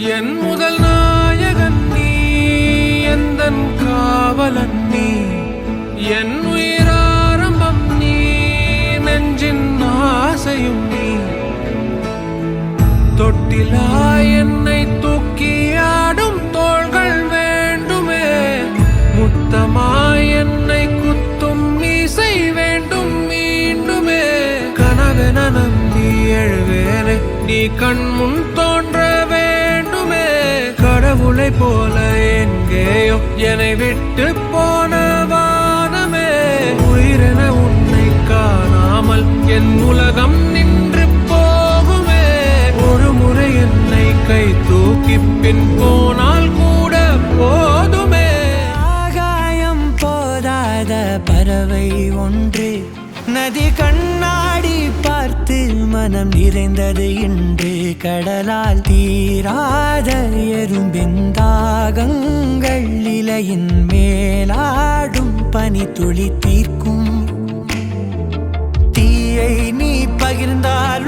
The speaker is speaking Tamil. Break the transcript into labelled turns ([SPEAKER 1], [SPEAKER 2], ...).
[SPEAKER 1] என் முதல் நாயகன் நீ எந்த காவலன் நீ? என் உயிராரம்பம் நீ நெஞ்சின் ஆசையும் நீ. தொட்டிலா என்னை தூக்கி ஆடும் தோள்கள் வேண்டுமே. முத்தமா என்னை குத்தும் மீசை வேண்டும் மீண்டுமே. கனவென நம்பி எழுவேனே நீ கண் முன் தோ போல எங்கேயோ என்னை விட்டு போன வானமே. உயிரென உன்னை காணாமல் என் உலகம் நின்று போகுமே. ஒரு முறை என்னை கை தூக்கி பின் போனால் கூட போதுமே.
[SPEAKER 2] ஆகாயம் போதாத பறவை ஒன்று. நதி கண்ணாடி பார்த்து மனம் நிறைந்தது இன்று. கடலால் தீரா தீராத எறும்பின் தாகங்கள் இலையின் மேலாடும் பனி துளி தீர்க்கும். தீயை நீ பகிர்ந்தாலும்